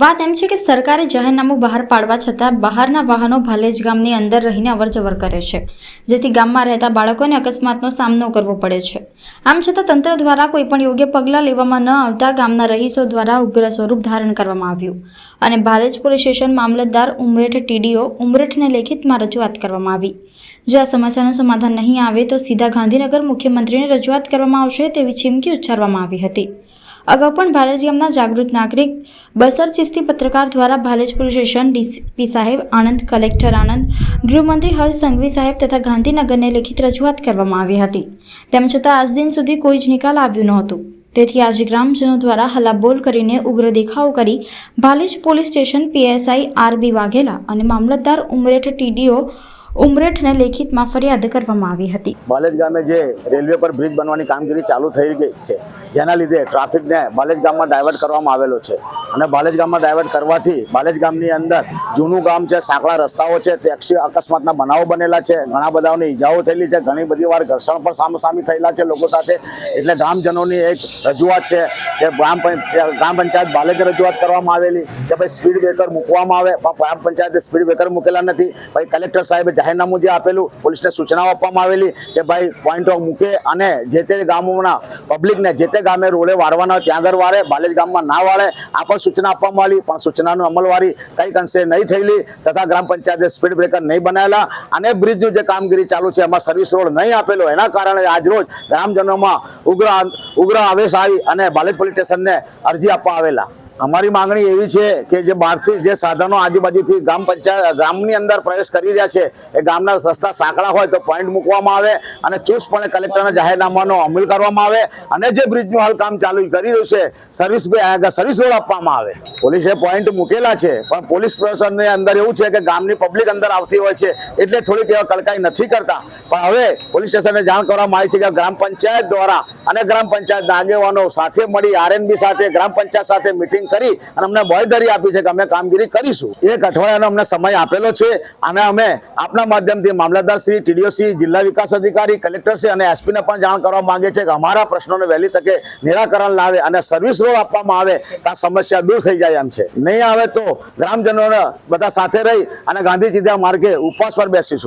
વાત એમ છે કે સરકારે જાહેરનામું બહાર પાડવા છતાં બહારના વાહનો ભાલેજ ગામની અંદર રહીને અવરજવર કરે છે, જેથી ગામમાં રહેતા બાળકોને અકસ્માતનો સામનો કરવો પડે છે. આમ છતાં તંત્ર દ્વારા કોઈ પણ યોગ્ય પગલાં લેવામાં ન આવતા ગામના રહીશો દ્વારા ઉગ્ર સ્વરૂપ ધારણ કરવામાં આવ્યું. અને ભાલેજ પોલીસ સ્ટેશન મામલતદાર ઉમરેઠ ટીડીઓ ઉમરેઠને લેખિતમાં રજૂઆત કરવામાં આવી. જો આ સમસ્યાનું સમાધાન નહીં આવે તો સીધા ગાંધીનગર મુખ્યમંત્રીને રજૂઆત કરવામાં આવશે તેવી ચીમકી ઉચ્ચારવામાં આવી હતી. અગાઉ પણ ભાલેજ ગામના જાગૃત નાગરિક બસર ચિસ્તી પત્રકાર દ્વારા ભાલેજ સ્ટેશન ડીસીપી સાહેબ આણંદ કલેક્ટર આણંદ ગૃહમંત્રી હર્ષ સંઘવી સાહેબ તથા ગાંધીનગરને લેખિત રજૂઆત કરવામાં આવી હતી. તેમ છતાં આજ દિન સુધી કોઈ જ નિકાલ આવ્યું નહોતું તેથી આજે ગ્રામજનો દ્વારા હલ્લાબોલ કરીને ઉગ્ર દેખાવો કરી Bhalej police station PSI RB Vaghela અને મામલતદાર ઉમરેઠ ટીડીઓ ઉમરેઠને લેખિતમાં ફરિયાદ કરવામાં આવી હતી. બાલેજ ગામે જે રેલવે પર બ્રિજ બનવાની કામગીરી ચાલુ થઈ ગઈ છે, જેના લીધે ટ્રાફિકને બાલેજ ગામમાં ડાયવર્ટ કરવામાં આવેલો છે. અને બાલેજ ગામમાં ડાયવર્ટ કરવાથી બાલેજ ગામની અંદર જૂનું ગામ છે, સાંકડા રસ્તાઓ છે અક્ષી અકસ્માતના બનાવો બનેલા છે, ઘણા બધાઓની ઈજાઓ થયેલી છે, ઘણી બધી વાર ઘર્ષણ પણ સામસામી થયેલા છે લોકો સાથે. એટલે ગ્રામજનોની એક રજૂઆત છે કે ગ્રામ ગ્રામ પંચાયત બાલેજ રજૂઆત કરવામાં આવેલી કે ભાઈ સ્પીડ બ્રેકર મૂકવામાં આવે. પણ ગ્રામ પંચાયતે સ્પીડ બ્રેકર મૂકેલા નથી. ભાઈ કલેક્ટર સાહેબે જાહેરનામું જે આપેલું, પોલીસને સૂચનાઓ આપવામાં આવેલી કે ભાઈ પોઈન્ટો મૂકે અને જે તે ગામોના પબ્લિકને જે તે ગામે રોડે વાળવાના ત્યાં આગળ વાળે બાલેજ ગામમાં ના વાળે, આ પણ સૂચના આપવામાં આવી પણ સૂચનાનું અમલવારી કંઈક અંશે નહીં થયેલી તથા ગ્રામ પંચાયતે સ્પીડ બ્રેકર નહીં બનાવેલા અને બ્રિજનું જે કામગીરી ચાલુ છે, એમાં સર્વિસ રોડ નહીં આપેલો. એના કારણે આજરોજ ગ્રામજનોમાં ઉગ્ર ઉગ્ર આવેશ આવી અને બાલેજ પોલીસ સ્ટેશનને અરજી આપવા આવેલા. અમારી માંગણી એવી છે કે જે બહારથી જે સાધનો આજુબાજુથી ગ્રામ પંચાયત ગામની અંદર પ્રવેશ કરી રહ્યા છે, એ ગામના રસ્તા સાંકડા હોય તો પોઈન્ટ મૂકવામાં આવે અને ચુસ્તપણે કલેક્ટરના જાહેરનામાનો અમલ કરવામાં આવે અને જે બ્રિજનું હાલ કામ ચાલુ કરી રહ્યું છે સર્વિસ સર્વિસ રોડ આપવામાં આવે. પોલીસે પોઈન્ટ મૂકેલા છે, પણ પોલીસ પ્રશાસનની અંદર એવું છે કે ગામની પબ્લિક અંદર આવતી હોય છે, એટલે થોડીક એવા કડકાઈ નથી કરતા. પણ હવે પોલીસ સ્ટેશનને જાણ કરવામાં આવી છે કે ગ્રામ પંચાયત દ્વારા અને ગ્રામ પંચાયતના આગેવાનો સાથે મળી આરએનબી સાથે, ગ્રામ પંચાયત સાથે મિટિંગ કરી અને અમને બોયધરી આપી છે કે અમે કામગીરી કરીશું. એક અઠવાડિયાનો અમને સમય આપેલો છે. અને અમે આપના માધ્યમથી મામલતદાર શ્રી, ટીડીઓસી, જિલ્લા વિકાસ અધિકારી, કલેક્ટર શ્રી અને એસપીને પણ જાણ કરવા માંગે છે કે અમારા પ્રશ્નોને વહેલી તકે નિરાકરણ લાવે અને સર્વિસ રોડ આપવામાં આવે તો સમસ્યા દૂર થઈ જાય એમ છે. નહીં આવે તો ગ્રામજનોને બધા સાથે રહી અને ગાંધીજી ત્યાં માર્ગે ઉપવાસ પર બેસીશું.